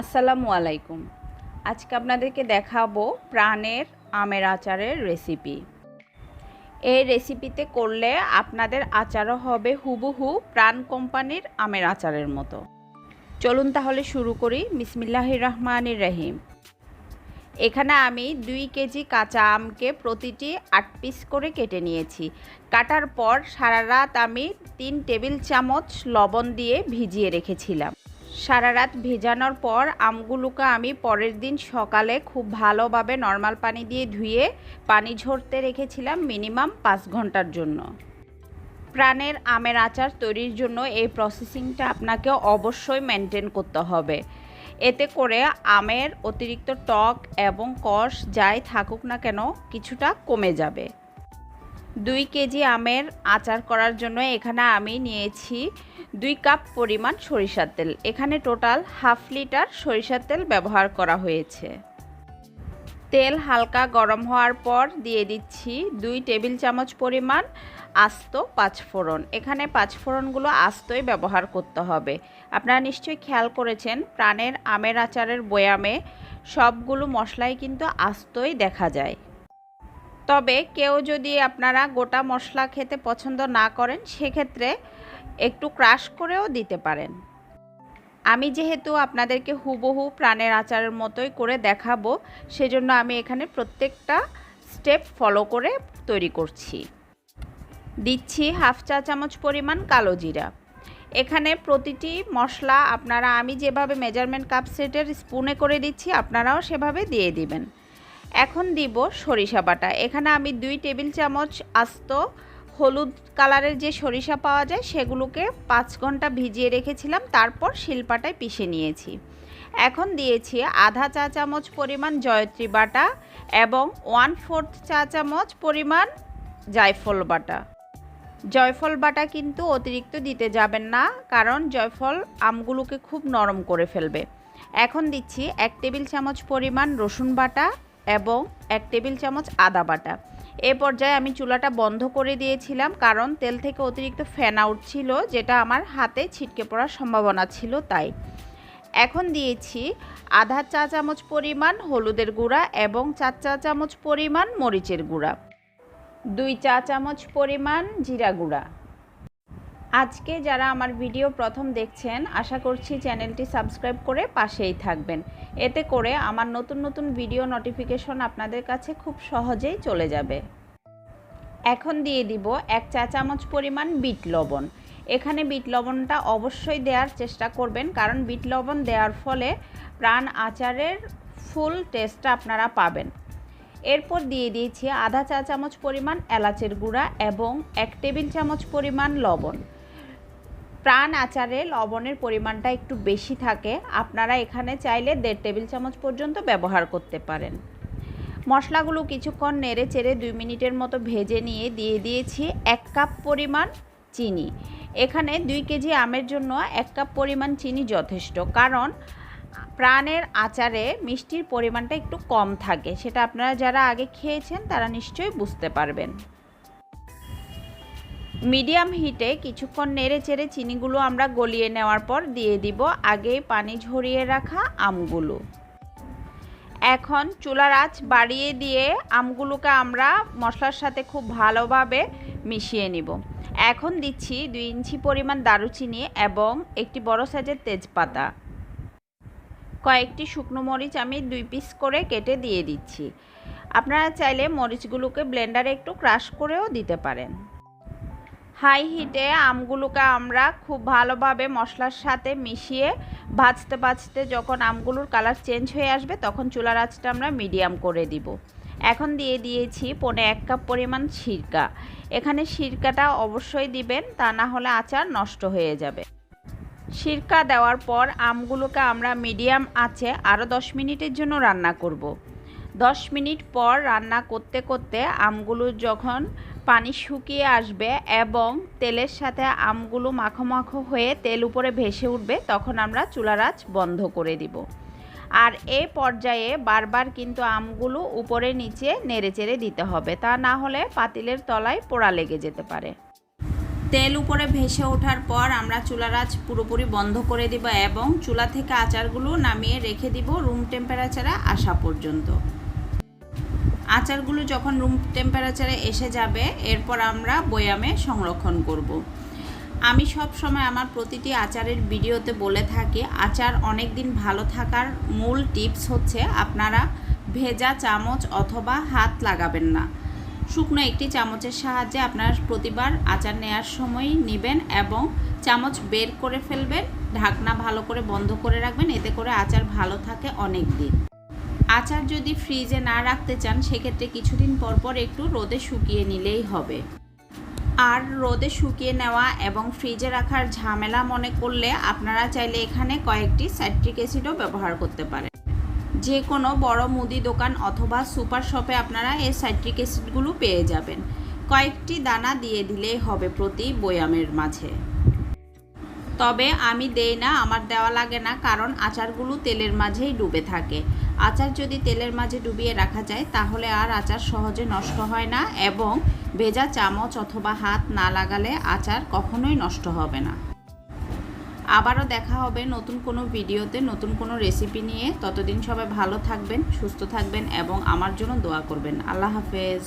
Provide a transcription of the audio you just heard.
আসসালামু আলাইকুম। আজকে আপনাদেরকে দেখাবো প্রাণের আমের আচারের রেসিপি এই রেসিপিতে করলে আপনাদের আচারও হবে হুবহু প্রাণ কোম্পানির আমের আচারের মতো। চলুন তাহলে শুরু করি। বিসমিল্লাহির রহমানির রহিম। এখানে আমি দুই কেজি কাঁচা আমকে প্রতিটি আট পিস করে কেটে নিয়েছি। কাটার পর সারা রাত আমি তিন টেবিল চামচ লবণ দিয়ে ভিজিয়ে রেখেছিলাম। সারা রাত ভেজানোর পর আমগুলোকে আমি পরের দিন সকালে খুব ভালোভাবে নর্মাল পানি দিয়ে ধুয়ে পানি ঝরতে রেখেছিলাম মিনিমাম পাঁচ ঘণ্টার জন্য। প্রাণের আমের আচার তৈরির জন্য এই প্রসেসিংটা আপনাকে অবশ্যই মেনটেন করতে হবে। এতে করে আমের অতিরিক্ত টক এবং কষ যাই থাকুক না কেন কিছুটা কমে যাবে। দুই কেজি আমের আচার করার জন্য এখানে আমি নিয়েছি দুই কাপ পরিমাণ সরিষার তেল। এখানে টোটাল হাফ লিটার সরিষার তেল ব্যবহার করা হয়েছে। তেল হালকা গরম হওয়ার পর দিয়ে দিচ্ছি দুই টেবিল চামচ পরিমাণ আস্ত পাঁচফোড়ন। এখানে পাঁচফোড়নগুলো আস্তই ব্যবহার করতে হবে। আপনারা নিশ্চয়ই খেয়াল করেছেন, প্রাণের আমের আচারের বয়ামে সবগুলো মশলাই কিন্তু আস্তই দেখা যায়। তবে কেউ যদি আপনারা গোটা মশলা খেতে পছন্দ না করেন, সেক্ষেত্রে একটু ক্রাশ করেও দিতে পারেন। আমি যেহেতু আপনাদেরকে হুবহু প্রাণের আচারের মতোই করে দেখাবো, সেজন্য আমি এখানে প্রত্যেকটা স্টেপ ফলো করে তৈরি করছি। দিচ্ছি হাফ চা চামচ পরিমাণ কালো জিরা। এখানে প্রতিটি মশলা আপনারা, আমি যেভাবে মেজারমেন্ট কাপ সেটের স্পুনে করে দিচ্ছি, আপনারাও সেভাবে দিয়ে দিবেন। এখন দিব সরিষা বাটা। এখানে আমি দুই টেবিল চামচ আস্ত হলুদ কালারের যে সরিষা পাওয়া যায়, সেগুলোকে পাঁচ ঘণ্টা ভিজিয়ে রেখেছিলাম, তারপর শিলপাটায় পিষে নিয়েছি। এখন দিয়েছি আধা চা চামচ পরিমাণ জয়ত্রী বাটা এবং ওয়ান ফোর্থ চা চামচ পরিমাণ জায়ফল বাটা। জয়ফল বাটা কিন্তু অতিরিক্ত দিতে যাবেন না, কারণ জয়ফল আমগুলোকে খুব নরম করে ফেলবে। এখন দিচ্ছি এক টেবিল চামচ পরিমাণ রসুন বাটা এবং এক টেবিল চামচ আদা বাটা। এ পর্যায়ে আমি চুলাটা বন্ধ করে দিয়েছিলাম কারণ তেল থেকে অতিরিক্ত ফ্যান আউট ছিল, যেটা আমার হাতে ছিটকে পড়ার সম্ভাবনা ছিল তাই। এখন দিয়েছি আধা চা চামচ পরিমাণ হলুদের গুঁড়া এবং চার চা চামচ পরিমাণ মরিচের গুঁড়া। দুই চা চামচ পরিমাণ জিরা গুঁড়া। আজকে যারা আমার ভিডিও প্রথম দেখছেন, আশা করছি চ্যানেলটি সাবস্ক্রাইব করে পাশেই থাকবেন। এতে করে আমার নতুন নতুন ভিডিও নোটিফিকেশন আপনাদের কাছে খুব সহজেই চলে যাবে। এখন দিয়ে দিব এক চা চামচ পরিমাণ বিট লবণ। এখানে বিট লবণটা অবশ্যই দেওয়ার চেষ্টা করবেন, কারণ বিট লবণ দেওয়ার ফলে প্রাণ আচারের ফুল টেস্টটা আপনারা পাবেন। এরপর দিয়ে দিয়েছি আধা চা চামচ পরিমাণ এলাচের গুঁড়া এবং এক টেবিল চামচ পরিমাণ লবণ। প্রাণ আচারে লবণের পরিমাণটা একটু বেশি থাকে, আপনারা এখানে চাইলে দেড় টেবিল চামচ পর্যন্ত ব্যবহার করতে পারেন। মশলাগুলো কিছুক্ষণ নেড়ে চেড়ে দুই মিনিটের মতো ভেজে নিয়ে দিয়ে দিয়েছি এক কাপ পরিমাণ চিনি। এখানে দুই কেজি আমের জন্য এক কাপ পরিমাণ চিনি যথেষ্ট, কারণ প্রাণের আচারে মিষ্টির পরিমাণটা একটু কম থাকে। সেটা আপনারা যারা আগে খেয়েছেন তারা নিশ্চয়ই বুঝতে পারবেন। মিডিয়াম হিটে কিছুক্ষণ নেড়ে চেড়ে চিনিগুলো আমরা গলিয়ে নেওয়ার পর দিয়ে দিব আগে পানি ঝরিয়ে রাখা আমগুলো। এখন চুলার আঁচ বাড়িয়ে দিয়ে আমগুলোকে আমরা মশলার সাথে খুব ভালোভাবে মিশিয়ে নিব। এখন দিচ্ছি দুই ইঞ্চি পরিমাণ দারুচিনি এবং একটি বড় সাইজের তেজপাতা। কয়েকটি শুকনো মরিচ আমি দুই পিস করে কেটে দিয়ে দিচ্ছি। আপনারা চাইলে মরিচগুলোকে ব্লেন্ডারে একটু ক্রাশ করেও দিতে পারেন। হাই হিটে আমগুলোকে আমরা খুব ভালোভাবে মশলার সাথে মিশিয়ে ভাজতে ভাজতে যখন আমগুলোর কালার চেঞ্জ হয়ে আসবে, তখন চুলার আঁচটা আমরা মিডিয়াম করে দিব। এখন দিয়ে দিয়েছি পনে এক কাপ পরিমাণ সিরকা। এখানে সিরকাটা অবশ্যই দিবেন, তা না হলে আচার নষ্ট হয়ে যাবে। সিরকা দেওয়ার পর আমগুলোকে আমরা মিডিয়াম আঁচে আরও দশ মিনিটের জন্য রান্না করব। দশ মিনিট পর রান্না করতে করতে আমগুলো যখন পানি শুকিয়ে আসবে এবং তেলের সাথে আমগুলো মাখো মাখো হয়ে তেল উপরে ভেসে উঠবে, তখন আমরা চুলার আঁচ বন্ধ করে দিব। আর এ পর্যায়ে বারবার কিন্তু আমগুলো উপরে নিচে নেড়ে চেড়ে দিতে হবে, তা না হলে পাতিলের তলায় পোড়া লেগে যেতে পারে। তেল উপরে ভেসে ওঠার পর আমরা চুলার আঁচ পুরোপুরি বন্ধ করে দিব এবং চুলা থেকে আচারগুলো নামিয়ে রেখে দিব রুম টেম্পারেচারে আসা পর্যন্ত। আচারগুলো যখন রুম টেম্পারেচারে এসে যাবে, এরপর আমরা বয়ামে সংরক্ষণ করব। আমি সব সময় আমার প্রতিটি আচারের ভিডিওতে বলে থাকি, আচার অনেক দিন ভালো থাকার মূল টিপস হচ্ছে আপনারা ভেজা চামচ অথবা হাত লাগাবেন না শুকনো একটি চামচের সাহায্যে আপনার প্রতিবার আচার নেওয়ার সময় নেবেন এবং চামচ বের করে ফেলবেন, ঢাকনা ভালো করে বন্ধ করে রাখবেন, এতে করে আচার ভালো থাকে অনেক দিন আচার যদি ফ্রিজে না রাখতে চান, সেক্ষেত্রে কিছুদিন পর পর একটু রোদে শুকিয়ে নিলেই হবে। আর রোদে শুকিয়ে নেওয়া এবং ফ্রিজে রাখার ঝামেলা মনে করলে আপনারা চাইলে এখানে কয়েকটি সাইট্রিক অ্যাসিডও ব্যবহার করতে পারেন। যে কোনো বড় মুদি দোকান অথবা সুপার শপে আপনারা এই সাইট্রিক অ্যাসিডগুলো পেয়ে যাবেন। কয়েকটি দানা দিয়ে দিলেই হবে প্রতি বয়ামের মাঝে। তবে আমি দেই না, আমার দেওয়া লাগে না, কারণ আচারগুলো তেলের মাঝেই ডুবে থাকে। আচার যদি তেলের মাঝে ডুবিয়ে রাখা যায়, তাহলে আর আচার সহজে নষ্ট হয় না এবং ভেজা চামচ অথবা হাত না লাগালে আচার কখনোই নষ্ট হবে না। আবারও দেখা হবে নতুন কোনো ভিডিওতে, নতুন কোনো রেসিপি নিয়ে। ততদিন সবাই ভালো থাকবেন, সুস্থ থাকবেন এবং আমার জন্য দোয়া করবেন। আল্লাহ হাফেজ।